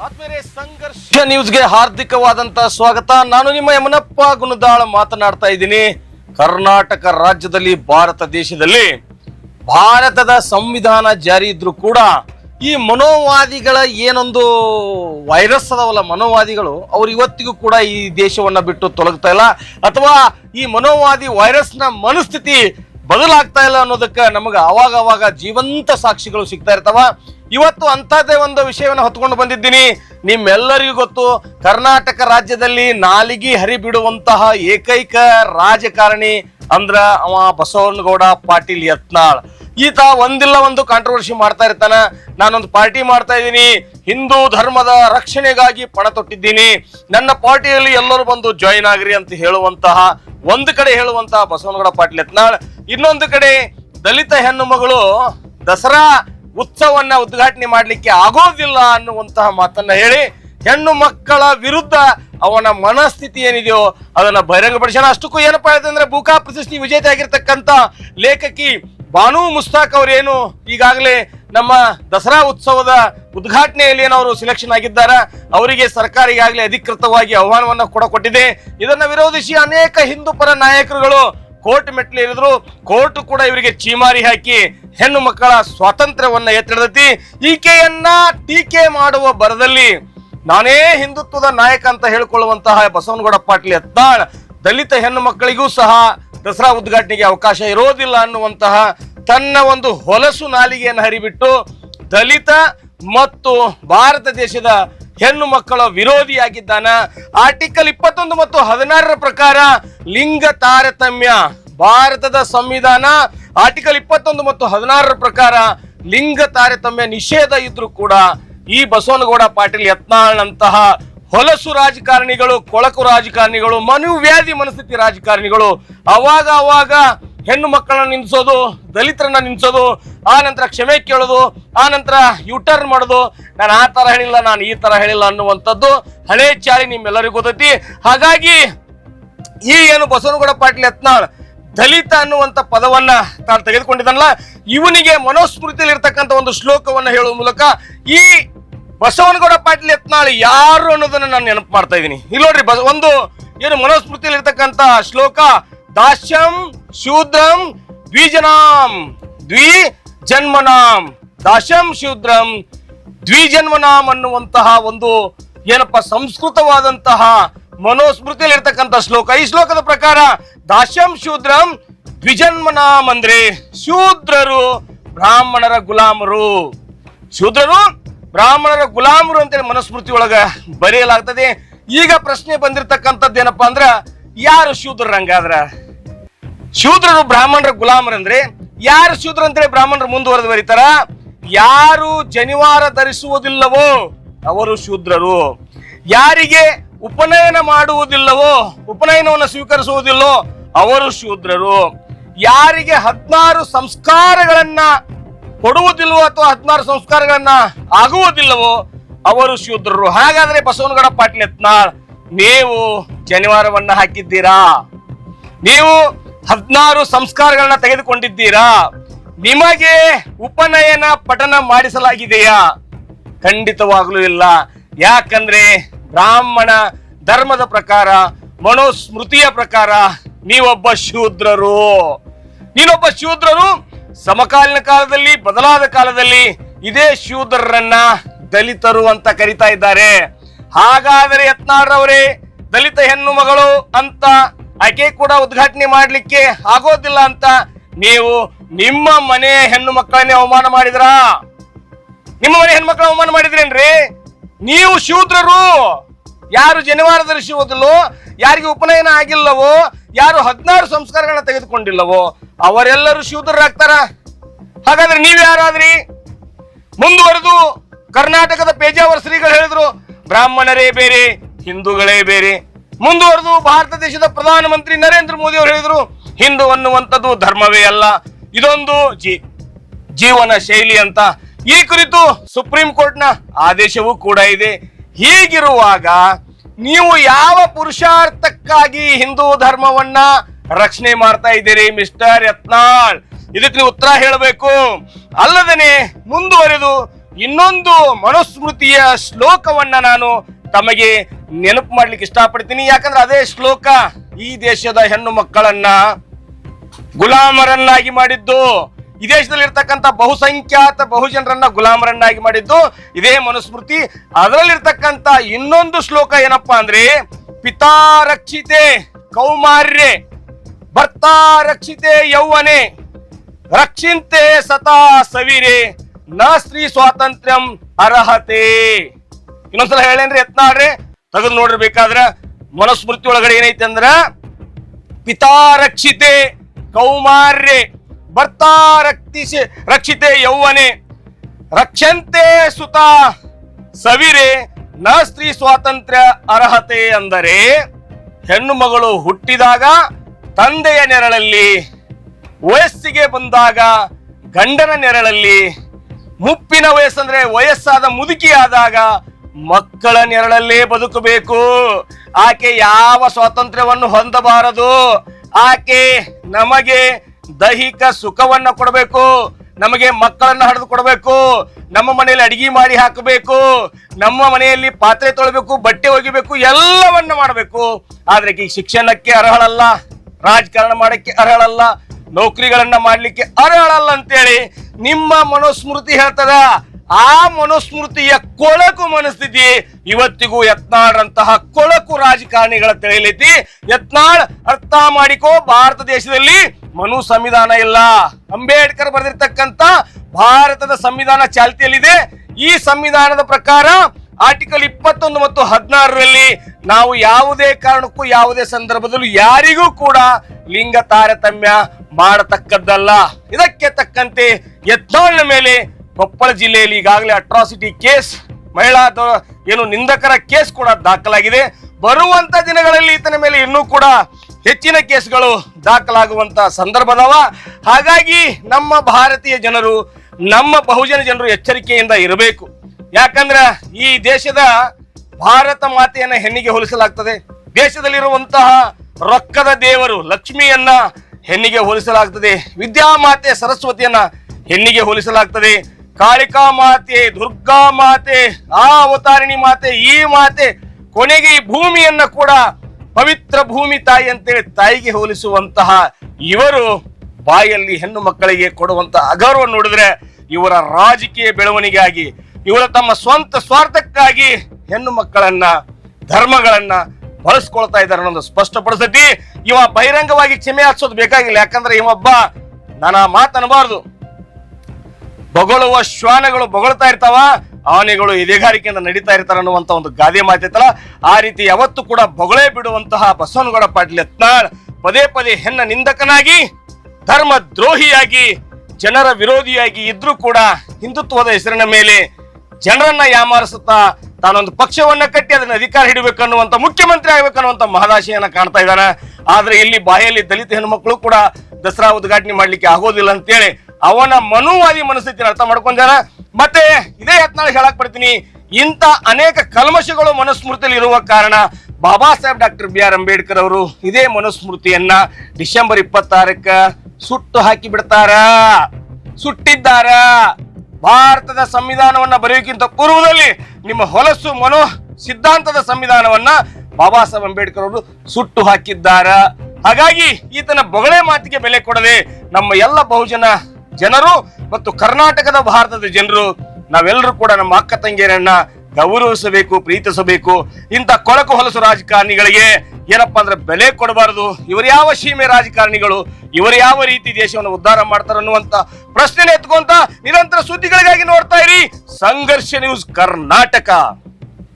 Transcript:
ಸಂಘರ್ಷ ನ್ಯೂಸ್ಗೆ ಹಾರ್ದಿಕವಾದಂತ ಸ್ವಾಗತ. ನಾನು ನಿಮ್ಮ ಯಮನಪ್ಪ ಗುಣದಾಳ ಮಾತನಾಡ್ತಾ ಇದ್ದೀನಿ. ಕರ್ನಾಟಕ ರಾಜ್ಯದಲ್ಲಿ, ಭಾರತ ದೇಶದಲ್ಲಿ ಭಾರತದ ಸಂವಿಧಾನ ಜಾರಿ ಇದ್ರು ಕೂಡ ಈ ಮನೋವಾದಿಗಳ ಏನೊಂದು ವೈರಸ್ ಅದಾವಲ್ಲ, ಮನೋವಾದಿಗಳು, ಅವ್ರು ಇವತ್ತಿಗೂ ಕೂಡ ಈ ದೇಶವನ್ನ ಬಿಟ್ಟು ತೊಲಗ್ತಾ ಇಲ್ಲ. ಅಥವಾ ಈ ಮನೋವಾದಿ ವೈರಸ್ನ ಮನಸ್ಥಿತಿ ಬದಲಾಗ್ತಾ ಇಲ್ಲ ಅನ್ನೋದಕ್ಕೆ ನಮಗೆ ಅವಾಗ ಅವಾಗ ಜೀವಂತ ಸಾಕ್ಷಿಗಳು ಸಿಗ್ತಾ ಇರ್ತಾವ. ಇವತ್ತು ಅಂಥದ್ದೇ ಒಂದು ವಿಷಯವನ್ನು ಹೊತ್ಕೊಂಡು ಬಂದಿದ್ದೀನಿ. ನಿಮ್ಮೆಲ್ಲರಿಗೂ ಗೊತ್ತು, ಕರ್ನಾಟಕ ರಾಜ್ಯದಲ್ಲಿ ನಾಲಿಗೆ ಹರಿಬಿಡುವಂತಹ ಏಕೈಕ ರಾಜಕಾರಣಿ ಅಂದ್ರ ಅವ ಬಸವನಗೌಡ ಪಾಟೀಲ್ ಯತ್ನಾಳ್. ಈತ ಒಂದಿಲ್ಲ ಒಂದು ಕಾಂಟ್ರವರ್ಸಿ ಮಾಡ್ತಾ ಇರ್ತಾನ. ನಾನೊಂದು ಪಾರ್ಟಿ ಮಾಡ್ತಾ ಇದ್ದೀನಿ. ಹಿಂದೂ ಧರ್ಮದ ರಕ್ಷಣೆಗಾಗಿ ಪಣ ತೊಟ್ಟಿದ್ದೀನಿ. ನನ್ನ ಪಾರ್ಟಿಯಲ್ಲಿ ಎಲ್ಲರೂ ಬಂದು ಜಾಯಿನ್ ಆಗ್ರಿ ಅಂತ ಹೇಳುವಂತಹ ಒಂದು ಕಡೆ ಹೇಳುವಂತ ಬಸವನಗೌಡ ಪಾಟೀಲ್ ಯತ್ನಾಳ್, ಇನ್ನೊಂದು ಕಡೆ ದಲಿತ ಹೆಣ್ಣು ಮಗಳು ದಸರಾ ಉತ್ಸವನ್ನ ಉದ್ಘಾಟನೆ ಮಾಡಲಿಕ್ಕೆ ಆಗೋದಿಲ್ಲ ಅನ್ನುವಂತಹ ಮಾತನ್ನ ಹೇಳಿ ಹೆಣ್ಣು ಮಕ್ಕಳ ವಿರುದ್ಧ ಅವನ ಮನಸ್ಥಿತಿ ಏನಿದೆಯೋ ಅದನ್ನ ಬಹಿರಂಗಪಡಿಸೋಣ. ಅಷ್ಟಕ್ಕೂ ಏನಪ್ಪಾ ಅಂದ್ರೆ ಭೂಕಾ ಪ್ರಶಸ್ತಿ ವಿಜೇತ ಆಗಿರ್ತಕ್ಕಂಥ ಲೇಖಕಿ ಬಾನು ಮುಸ್ತಾಕ್ ಅವರೇನು ಈಗಾಗಲೇ ನಮ್ಮ ದಸರಾ ಉತ್ಸವದ ಉದ್ಘಾಟನೆಯಲ್ಲಿ ಏನವರು ಸಿಲೆಕ್ಷನ್ ಆಗಿದ್ದಾರೆ? ಅವರಿಗೆ ಸರ್ಕಾರ ಈಗಾಗಲೇ ಅಧಿಕೃತವಾಗಿ ಆಹ್ವಾನವನ್ನು ಕೂಡ ಕೊಟ್ಟಿದೆ. ಇದನ್ನು ವಿರೋಧಿಸಿ ಅನೇಕ ಹಿಂದೂ ಪರ ನಾಯಕರುಗಳು ಕೋರ್ಟ್ ಮೆಟ್ಲೇರಿದ್ರು ಕೋರ್ಟ್ ಕೂಡ ಇವರಿಗೆ ಚೀಮಾರಿ ಹಾಕಿ ಹೆಣ್ಣು ಮಕ್ಕಳ ಸ್ವಾತಂತ್ರ್ಯವನ್ನ ಎತ್ತಿಡದತಿ ಈಕೆಯನ್ನ ಟೀಕೆ ಮಾಡುವ ಬರದಲ್ಲಿ ನಾನೇ ಹಿಂದುತ್ವದ ನಾಯಕ ಅಂತ ಹೇಳಿಕೊಳ್ಳುವಂತಹ ಬಸವನಗೌಡ ಪಾಟೀಲ್ ಎತ್ತಾಳ್ ದಲಿತ ಹೆಣ್ಣು ಮಕ್ಕಳಿಗೂ ಸಹ ದಸರಾ ಉದ್ಘಾಟನೆಗೆ ಅವಕಾಶ ಇರೋದಿಲ್ಲ ಅನ್ನುವಂತಹ ತನ್ನ ಒಂದು ಹೊಲಸು ನಾಲಿಗೆಯನ್ನು ಹರಿಬಿಟ್ಟು ದಲಿತ ಮತ್ತು ಭಾರತ ದೇಶದ ಹೆಣ್ಣು ಮಕ್ಕಳ ವಿರೋಧಿಯಾಗಿದ್ದಾನ. ಆರ್ಟಿಕಲ್ ಇಪ್ಪತ್ತೊಂದು ಮತ್ತು ಹದಿನಾರರ ಪ್ರಕಾರ ಲಿಂಗ ತಾರತಮ್ಯ ಭಾರತದ ಸಂವಿಧಾನ. ಆರ್ಟಿಕಲ್ ಇಪ್ಪತ್ತೊಂದು ಮತ್ತು ಹದಿನಾರರ ಪ್ರಕಾರ ಲಿಂಗ ತಾರತಮ್ಯ ನಿಷೇಧ ಇದ್ರೂ ಕೂಡ ಈ ಬಸವನಗೌಡ ಪಾಟೀಲ್ ಯತ್ನಾಳ್ನಂತಹ ಹೊಲಸು ರಾಜಕಾರಣಿಗಳು, ಕೊಳಕು ರಾಜಕಾರಣಿಗಳು, ಮನುವ್ಯಾಧಿ ಮನಸ್ಥಿತಿ ರಾಜಕಾರಣಿಗಳು ಅವಾಗ ಅವಾಗ ಹೆಣ್ಣು ಮಕ್ಕಳನ್ನ ನಿನ್ಸೋದು ದಲಿತರನ್ನ ನಿನ್ಸೋದು ಆ ನಂತರ ಕ್ಷಮೆ ಕೇಳೋದು, ಆ ನಂತರ ಯೂಟರ್ನ್ ಮಾಡೋದು, ನಾನು ಆ ತರ ಹೇಳಿಲ್ಲ, ನಾನು ಈ ತರ ಹೇಳಿಲ್ಲ ಅನ್ನುವಂಥದ್ದು ಹಳೆ ಚಾಳಿ ನಿಮ್ಮೆಲ್ಲರಿಗೂ ಗೊತ್ತೈತಿ. ಹಾಗಾಗಿ ಈ ಏನು ಬಸವನಗೌಡ ಪಾಟೀಲ್ ಯತ್ನಾಳ್ ದಲಿತ ಅನ್ನುವಂತ ಪದವನ್ನ ತಾನು ತೆಗೆದುಕೊಂಡಿದ್ದಲ್ಲ ಇವನಿಗೆ ಮನೋಸ್ಮೃತಿಯಲ್ಲಿ ಇರ್ತಕ್ಕಂಥ ಒಂದು ಶ್ಲೋಕವನ್ನ ಹೇಳುವ ಮೂಲಕ ಈ ಬಸವನಗೌಡ ಪಾಟೀಲ್ ಯತ್ನಾಳ್ ಯಾರು ಅನ್ನೋದನ್ನ ನಾನು ನೆನಪು ಮಾಡ್ತಾ ಇದ್ದೀನಿ. ಇಲ್ಲಿ ನೋಡ್ರಿ ಒಂದು ಏನು ಮನೋಸ್ಮೃತಿಯಲ್ಲಿ ಇರ್ತಕ್ಕಂಥ ಶ್ಲೋಕ ದಾಸ್ಯಂ ಶೂದ್ರಂ, ದ್ವಿಜನಾಂ ದ್ವಿ ಜನ್ಮನಾಂ ದಾಸ್ಯಂ ಶೂದ್ರಂ ದ್ವಿಜನ್ಮನಾಮ್ ಅನ್ನುವಂತಹ ಒಂದು ಏನಪ್ಪ ಸಂಸ್ಕೃತವಾದಂತಹ ಮನೋಸ್ಮೃತಿಯಲ್ಲಿ ಇರ್ತಕ್ಕಂಥ ಶ್ಲೋಕ. ಈ ಶ್ಲೋಕದ ಪ್ರಕಾರ ದಾಸ್ಯಂ ಶೂದ್ರಂ ದ್ವಿಜನ್ಮನಾಮ್ ಅಂದ್ರೆ ಶೂದ್ರರು, ಬ್ರಾಹ್ಮಣರ ಗುಲಾಮರು. ಶೂದ್ರರು, ಬ್ರಾಹ್ಮಣರ ಗುಲಾಮರು ಅಂತೇಳಿ ಮನಸ್ಮೃತಿ ಒಳಗ ಬರೆಯಲಾಗ್ತದೆ. ಈಗ ಪ್ರಶ್ನೆ ಬಂದಿರತಕ್ಕಂಥದ್ದು ಏನಪ್ಪಾ ಅಂದ್ರ ಯಾರು ಶೂದ್ರರು ಹಂಗಾದ್ರ? ಶೂದ್ರರು ಬ್ರಾಹ್ಮಣರ ಗುಲಾಮರಂದ್ರೆ ಯಾರು ಶೂದ್ರ ಅಂದ್ರೆ ಬ್ರಾಹ್ಮಣರು ಮುಂದುವರೆದು ಬರೀತಾರ ಯಾರು ಜನಿವಾರ ಧರಿಸುವುದಿಲ್ಲವೋ ಅವರು ಶೂದ್ರರು. ಯಾರಿಗೆ ಉಪನಯನ ಮಾಡುವುದಿಲ್ಲವೋ, ಉಪನಯನವನ್ನು ಸ್ವೀಕರಿಸುವುದಿಲ್ಲೋ ಅವರು ಶೂದ್ರರು. ಯಾರಿಗೆ ಹದಿನಾರು ಸಂಸ್ಕಾರಗಳನ್ನ ಕೊಡುವುದಿಲ್ಲವೋ ಅಥವಾ ಹದಿನಾರು ಸಂಸ್ಕಾರಗಳನ್ನ ಆಗುವುದಿಲ್ಲವೋ ಅವರು ಶೂದ್ರರು. ಹಾಗಾದ್ರೆ ಬಸವನಗಡ ಪಾಟೀಲ್ ಯತ್ನಾಳ್ ನೀವು ಜನಿವಾರವನ್ನ ಹಾಕಿದ್ದೀರಾ? ನೀವು ಹದಿನಾರು ಸಂಸ್ಕಾರಗಳನ್ನ ತೆಗೆದುಕೊಂಡಿದ್ದೀರಾ? ನಿಮಗೆ ಉಪನಯನ ಪಠನ ಮಾಡಿಸಲಾಗಿದೆಯಾ? ಖಂಡಿತವಾಗ್ಲೂ ಇಲ್ಲ. ಯಾಕಂದ್ರೆ ಬ್ರಾಹ್ಮಣ ಧರ್ಮದ ಪ್ರಕಾರ, ಮನೋಸ್ಮೃತಿಯ ಪ್ರಕಾರ ನೀವೊಬ್ಬ ಶೂದ್ರರು. ನೀನೊಬ್ಬ ಶೂದ್ರರು, ಸಮಕಾಲೀನ ಕಾಲದಲ್ಲಿ, ಬದಲಾದ ಕಾಲದಲ್ಲಿ ಇದೇ ಶೂದ್ರರನ್ನ ದಲಿತರು ಅಂತ ಕರಿತಾ ಇದ್ದಾರೆ. ಹಾಗಾದರೆ ಯತ್ನಾಳ್ರವರೇ ದಲಿತ ಹೆಣ್ಣು ಮಗಳು ಅಂತ ಆಕೆ ಕೂಡ ಉದ್ಘಾಟನೆ ಮಾಡಲಿಕ್ಕೆ ಆಗೋದಿಲ್ಲ ಅಂತ ನೀವು ನಿಮ್ಮ ಮನೆ ಹೆಣ್ಣು ಮಕ್ಕಳನ್ನೇ ಅವಮಾನ ಮಾಡಿದ್ರಾ? ನಿಮ್ಮ ಮನೆ ಹೆಣ್ಮಕ್ಳ ಅವಮಾನ ಮಾಡಿದ್ರೇನ್ರಿ? ನೀವು ಶೂದ್ರರು. ಯಾರು ಜನಿವಾರದಲ್ಲಿ ಶಿವದಲ್ಲೋ ಯಾರಿಗೆ ಉಪನಯನ ಆಗಿಲ್ಲವೋ, ಯಾರು ಹದಿನಾರು ಸಂಸ್ಕಾರಗಳನ್ನ ತೆಗೆದುಕೊಂಡಿಲ್ಲವೋ, ಅವರೆಲ್ಲರೂ ಶೂದ್ರರಾಗ್ತಾರ? ಹಾಗಾದ್ರೆ ನೀವು ಯಾರಾದ್ರಿ? ಮುಂದುವರೆದು ಕರ್ನಾಟಕದ ಪೇಜಾವರ ಶ್ರೀಗಳು ಹೇಳಿದ್ರು, ಬ್ರಾಹ್ಮಣರೇ ಬೇರೆ ಹಿಂದೂಗಳೇ ಬೇರೆ. ಮುಂದುವರೆದು ಭಾರತ ದೇಶದ ಪ್ರಧಾನಮಂತ್ರಿ ನರೇಂದ್ರ ಮೋದಿ ಅವರು ಹೇಳಿದ್ರು, ಹಿಂದೂ ಅನ್ನುವಂಥದ್ದು ಧರ್ಮವೇ ಅಲ್ಲ. ಇದೊಂದು ಜೀ, ಜೀವನ ಶೈಲಿ ಅಂತ. ಈ ಕುರಿತು ಸುಪ್ರೀಂ ಕೋರ್ಟ್ನ ಆದೇಶವೂ ಕೂಡ ಇದೆ. ಹೀಗಿರುವಾಗ ನೀವು ಯಾವ ಪುರುಷಾರ್ಥಕ್ಕಾಗಿ ಹಿಂದೂ ಧರ್ಮವನ್ನ ರಕ್ಷಣೆ ಮಾಡ್ತಾ ಇದ್ದೀರಿ, ಮಿಸ್ಟರ್ ಯತ್ನಾಳ್? ಇದಕ್ಕೆ ನೀವು ಉತ್ತರ ಹೇಳಬೇಕು. ಅಲ್ಲದೇನೆ ಮುಂದುವರೆದು ಇನ್ನೊಂದು ಮನುಸ್ಮೃತಿಯ ಶ್ಲೋಕವನ್ನ ನಾನು ತಮಗೆ ನೆನಪು ಮಾಡ್ಲಿಕ್ಕೆ ಇಷ್ಟಪಡ್ತೀನಿ. ಯಾಕಂದ್ರೆ ಅದೇ ಶ್ಲೋಕ ಈ ದೇಶದ ಹೆಣ್ಣು ಮಕ್ಕಳನ್ನ ಗುಲಾಮರನ್ನಾಗಿ ಮಾಡಿದ್ದು. ಈ ದೇಶದಲ್ಲಿ ಇರ್ತಕ್ಕಂಥ ಬಹುಸಂಖ್ಯಾತ ಬಹುಜನರನ್ನ ಗುಲಾಮರನ್ನಾಗಿ ಮಾಡಿದ್ದು. ಇದೇ ಮನುಸ್ಮೃತಿ. ಅದರಲ್ಲಿರ್ತಕ್ಕಂಥ ಇನ್ನೊಂದು ಶ್ಲೋಕ ಏನಪ್ಪಾ ಅಂದ್ರೆ, ಪಿತಾ ರಕ್ಷಿತೆ ಕೌಮಾರ್ಯೆ, ಭರ್ತಾ ರಕ್ಷಿತೆ ಯೌವನೆ, ರಕ್ಷಿಂತೆ ಸತಾ ಸವಿರೆ, ನ ಸ್ತ್ರೀ ಸ್ವಾತಂತ್ರ್ಯಂ ಅರ್ಹತೆ. ಇನ್ನೊಂದ್ಸಲ ಹೇಳೇನ್ರಿ ಯತ್ನಾಡ್ರಿ ತೆಗೆದು ನೋಡ್ರಿ ಮನುಸ್ಮೃತಿ ಒಳಗಡೆ ಏನೈತೆ ಅಂದ್ರ ಪಿತಾರಕ್ಷಿತೆ ಕೌಮಾರ್ಯ ಬರ್ತಾ ರಕ್ಷಿಸಿ ರಕ್ಷಿತೆ ಯೌವನೆ ರಕ್ಷಂತೆ ಸುತ ಸವಿರೆ ನ ಸ್ತ್ರೀ ಸ್ವಾತಂತ್ರ್ಯ ಅರ್ಹತೆ ಅಂದರೆ ಹೆಣ್ಣು ಮಗಳು ಹುಟ್ಟಿದಾಗ ತಂದೆಯ ನೆರಳಲ್ಲಿ ವಯಸ್ಸಿಗೆ ಬಂದಾಗ ಗಂಡನ ನೆರಳಲ್ಲಿ ಮುಪ್ಪಿನ ವಯಸ್ಸಂದ್ರೆ ವಯಸ್ಸಾದ ಮುದುಕಿಯಾದಾಗ ಮಕ್ಕಳ ನೆರಳಲ್ಲೇ ಬದುಕಬೇಕು. ಆಕೆ ಯಾವ ಸ್ವಾತಂತ್ರ್ಯವನ್ನು ಹೊಂದಬಾರದು. ಆಕೆ ನಮಗೆ ದೈಹಿಕ ಸುಖವನ್ನ ಕೊಡಬೇಕು. ನಮಗೆ ಮಕ್ಕಳನ್ನ ಹಡಿದು ಕೊಡಬೇಕು. ನಮ್ಮ ಮನೆಯಲ್ಲಿ ಅಡಿಗೆ ಮಾಡಿ ಹಾಕಬೇಕು. ನಮ್ಮ ಮನೆಯಲ್ಲಿ ಪಾತ್ರೆ ತೊಳಬೇಕು, ಬಟ್ಟೆ ಒಗಿಬೇಕು, ಎಲ್ಲವನ್ನ ಮಾಡಬೇಕು. ಆದ್ರೆ ಈ ಶಿಕ್ಷಣಕ್ಕೆ ಅರ್ಹಳಲ್ಲ, ರಾಜಕಾರಣ ಮಾಡಕ್ಕೆ ಅರ್ಹಳಲ್ಲ, ನೌಕರಿಗಳನ್ನ ಮಾಡ್ಲಿಕ್ಕೆ ಅರ್ಹಳಲ್ಲ ಅಂತೇಳಿ ನಿಮ್ಮ ಮನೋಸ್ಮೃತಿ ಹೇಳ್ತದ. ಆ ಮನುಸ್ಮೃತಿಯ ಕೊಳಕು ಮನಸ್ಥಿತಿ ಇವತ್ತಿಗೂ ಯತ್ನಾಳ್ರಂತಹ ಕೊಳಕು ರಾಜಕಾರಣಿಗಳ ತಿಳಿಯಲೈತಿ ಯತ್ನಾಳ್ ಅರ್ಥ ಮಾಡಿಕೋ, ಭಾರತ ದೇಶದಲ್ಲಿ ಮನು ಸಂವಿಧಾನ ಇಲ್ಲ. ಅಂಬೇಡ್ಕರ್ ಬರೆದಿರ್ತಕ್ಕಂತ ಭಾರತದ ಸಂವಿಧಾನ ಚಾಲ್ತಿಯಲ್ಲಿದೆ. ಈ ಸಂವಿಧಾನದ ಪ್ರಕಾರ ಆರ್ಟಿಕಲ್ ಇಪ್ಪತ್ತೊಂದು ಮತ್ತು ಹದಿನಾರರಲ್ಲಿ ನಾವು ಯಾವುದೇ ಕಾರಣಕ್ಕೂ ಯಾವುದೇ ಸಂದರ್ಭದಲ್ಲೂ ಯಾರಿಗೂ ಕೂಡ ಲಿಂಗ ತಾರತಮ್ಯ ಮಾಡತಕ್ಕದ್ದಲ್ಲ. ಇದಕ್ಕೆ ತಕ್ಕಂತೆ ಯತ್ನಾಳ್ನ ಮೇಲೆ ಕೊಪ್ಪಳ ಜಿಲ್ಲೆಯಲ್ಲಿ ಈಗಾಗಲೇ ಅಟ್ರಾಸಿಟಿ ಕೇಸ್ ಮಹಿಳಾ ಏನು ನಿಂದಕರ ಕೇಸ್ ಕೂಡ ದಾಖಲಾಗಿದೆ. ಬರುವಂತ ದಿನಗಳಲ್ಲಿ ಈತನ ಮೇಲೆ ಇನ್ನೂ ಕೂಡ ಹೆಚ್ಚಿನ ಕೇಸ್ಗಳು ದಾಖಲಾಗುವಂತ ಸಂದರ್ಭದವ. ಹಾಗಾಗಿ ನಮ್ಮ ಭಾರತೀಯ ಜನರು, ನಮ್ಮ ಬಹುಜನ ಜನರು ಎಚ್ಚರಿಕೆಯಿಂದ ಇರಬೇಕು. ಯಾಕಂದ್ರ ಈ ದೇಶದ ಭಾರತ ಮಾತೆಯನ್ನ ಹೆಣ್ಣಿಗೆ ಹೋಲಿಸಲಾಗ್ತದೆ. ದೇಶದಲ್ಲಿರುವಂತಹ ರೊಕ್ಕದ ದೇವರು ಲಕ್ಷ್ಮಿಯನ್ನ ಹೆಣ್ಣಿಗೆ ಹೋಲಿಸಲಾಗ್ತದೆ. ವಿದ್ಯಾಮಾತೆ ಸರಸ್ವತಿಯನ್ನ ಹೆಣ್ಣಿಗೆ ಹೋಲಿಸಲಾಗ್ತದೆ. ಕಾಳಿಕಾ ಮಾತೆ, ದುರ್ಗಾ ಮಾತೆ ಆ ಅವತಾರಿಣಿ ಮಾತೆ, ಈ ಮಾತೆ ಕೊನೆಗೆ ಈ ಭೂಮಿಯನ್ನ ಕೂಡ ಪವಿತ್ರ ಭೂಮಿ ತಾಯಿ ಅಂತೇಳಿ ತಾಯಿಗೆ ಹೋಲಿಸುವಂತಹ ಇವರು ಬಾಯಲ್ಲಿ ಹೆಣ್ಣು ಮಕ್ಕಳಿಗೆ ಕೊಡುವಂತಹ ಅಗೌರವ ನೋಡಿದ್ರೆ ಇವರ ರಾಜಕೀಯ ಬೆಳವಣಿಗೆಯಾಗಿ, ಇವರ ತಮ್ಮ ಸ್ವಂತ ಸ್ವಾರ್ಥಕ್ಕಾಗಿ ಹೆಣ್ಣು ಮಕ್ಕಳನ್ನ, ಧರ್ಮಗಳನ್ನ ಬಳಸ್ಕೊಳ್ತಾ ಇದ್ದಾರೆ ಅನ್ನೋದು ಸ್ಪಷ್ಟಪಡಿಸತಿ ಇವ ಬಹಿರಂಗವಾಗಿ ಕ್ಷಮೆ ಹಾಕ್ಸೋದು ಬೇಕಾಗಿಲ್ಲ. ಯಾಕಂದ್ರೆ ಇವೊಬ್ಬ ನಾನು ಆ ಮಾತನ್ನಬಾರ್ದು ಬೊಗಳುವ ಶ್ವಾನಗಳು ಬೊಗಳ್ತಾ ಇರ್ತಾವ, ಆನೆಗಳು ಎದೆಗಾರಿಕೆಯಿಂದ ನಡೀತಾ ಇರ್ತಾರ ಅನ್ನುವಂತ ಒಂದು ಗಾದೆ ಮಾತೈತಲ್ಲ? ಆ ರೀತಿ ಯಾವತ್ತೂ ಕೂಡ ಬೊಗಳೇ ಬಿಡುವಂತಹ ಬಸವನಗೌಡ ಪಾಟೀಲ್ ಯತ್ನಾಳ್ ಪದೇ ಪದೇ ಹೆಣ್ಣ ನಿಂದಕನಾಗಿ ಧರ್ಮ ದ್ರೋಹಿಯಾಗಿ ಜನರ ವಿರೋಧಿಯಾಗಿ ಇದ್ರೂ ಕೂಡ ಹಿಂದುತ್ವದ ಹೆಸರಿನ ಮೇಲೆ ಜನರನ್ನ ಯಾಮಾರಿಸುತ್ತಾ ತಾನೊಂದು ಪಕ್ಷವನ್ನ ಕಟ್ಟಿ ಅದನ್ನ ಅಧಿಕಾರ ಹಿಡಬೇಕನ್ನುವಂತ ಮುಖ್ಯಮಂತ್ರಿ ಆಗ್ಬೇಕನ್ನುವಂತ ಮಹದಾಶೆಯನ್ನ ಕಾಣ್ತಾ ಇದ್ದಾನೆ. ಆದ್ರೆ ಇಲ್ಲಿ ಬಾಯಲ್ಲಿ ದಲಿತ ಹೆಣ್ಮಕ್ಳು ಕೂಡ ದಸರಾ ಉದ್ಘಾಟನೆ ಮಾಡ್ಲಿಕ್ಕೆ ಆಗೋದಿಲ್ಲ ಅಂತೇಳಿ ಅವನ ಮನುವಾದಿ ಮನಸ್ಥಿತಿನ ಅರ್ಥ ಮಾಡ್ಕೊಂಡಾರ ಮತ್ತೆ ಇದೇ ಯತ್ನಾಳ್ ಹೇಳಕ್ ಬರ್ತೀನಿ. ಇಂಥ ಅನೇಕ ಕಲ್ಮಶಗಳು ಮನುಸ್ಮೃತಿಯಲ್ಲಿ ಇರುವ ಕಾರಣ Baba Saheb doctor B R Ambedkar ಅವರು ಇದೇ ಮನುಸ್ಮೃತಿಯನ್ನ ಡಿಸೆಂಬರ್ ಇಪ್ಪತ್ತಾರಕ್ಕ ಸುಟ್ಟು ಹಾಕಿ ಬಿಡ್ತಾರ. ಸುಟ್ಟಿದ್ದಾರ. ಭಾರತದ ಸಂವಿಧಾನವನ್ನ ಬರೆಯೋಕ್ಕಿಂತ ಪೂರ್ವದಲ್ಲಿ ನಿಮ್ಮ ಹೊಲಸು ಮನೋ ಸಿದ್ಧಾಂತದ ಸಂವಿಧಾನವನ್ನ ಬಾಬಾ ಸಾಹೇಬ್ ಅಂಬೇಡ್ಕರ್ ಅವರು ಸುಟ್ಟು ಹಾಕಿದ್ದಾರ. ಹಾಗಾಗಿ ಈತನ ಬೊಗಳೆ ಮಾತಿಗೆ ಬೆಲೆ ಕೊಡದೆ ನಮ್ಮ ಎಲ್ಲ ಬಹುಜನ ಜನರು ಮತ್ತು ಕರ್ನಾಟಕದ ಭಾರತದ ಜನರು, ನಾವೆಲ್ಲರೂ ಕೂಡ ನಮ್ಮ ಅಕ್ಕ ತಂಗಿಯರನ್ನ ಗೌರವಿಸಬೇಕು, ಪ್ರೀತಿಸಬೇಕು. ಇಂಥ ಕೊಳಕು ಹೊಲಸು ರಾಜಕಾರಣಿಗಳಿಗೆ ಏನಪ್ಪ ಅಂದ್ರೆ ಬೆಲೆ ಕೊಡಬಾರದು. ಇವರು ಯಾವ ಸೀಮೆ ರಾಜಕಾರಣಿಗಳು, ಇವರು ಯಾವ ರೀತಿ ದೇಶವನ್ನು ಉದ್ಧಾರ ಮಾಡ್ತಾರೆ ಅನ್ನುವಂತ ಪ್ರಶ್ನೆ ಎತ್ಕೊಂತ ನಿರಂತರ ಸುದ್ದಿಗಳಿಗಾಗಿ ನೋಡ್ತಾ ಇರಿ. ಸಂಘರ್ಷ ನ್ಯೂಸ್ ಕರ್ನಾಟಕ.